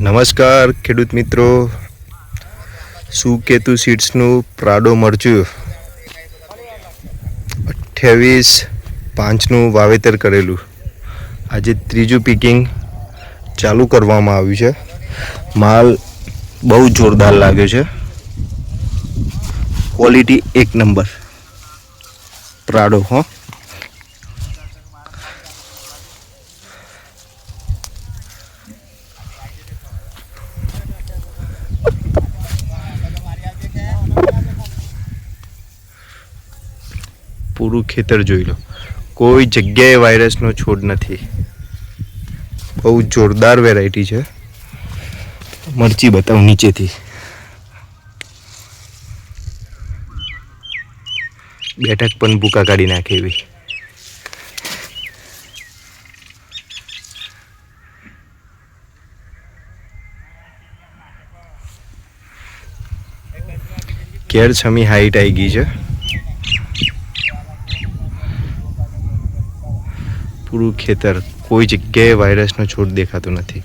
નમસ્કાર, ખેડૂત મિત્રો. સુકેતુ સીડ્સનું પ્રાડો મરચું? અઠ્યાવીસ પાંચનું વાવેતર કરેલું. આજે ત્રીજું પીકિંગ ચાલુ કરવામાં આવ્યું છે. માલ બહુ જોરદાર લાગે છે. ક્વોલિટી એક નંબર. પ્રાડો, હો. પૂરું ખેતર જોઈ લો. કોઈ જગ્યાએ વાયરસનો છોડ નથી. બહુ જોરદાર વેરાયટી છે. મરચી બતાવું નીચેથી. બેઠક પણ ભૂકા કાઢી નાખે એવી. કેર છમી હાઈટ આવી ગઈ છે. પૂરું ખેતર કોઈ જગ્યાએ વાયરસનો છોડ દેખાતો નથી.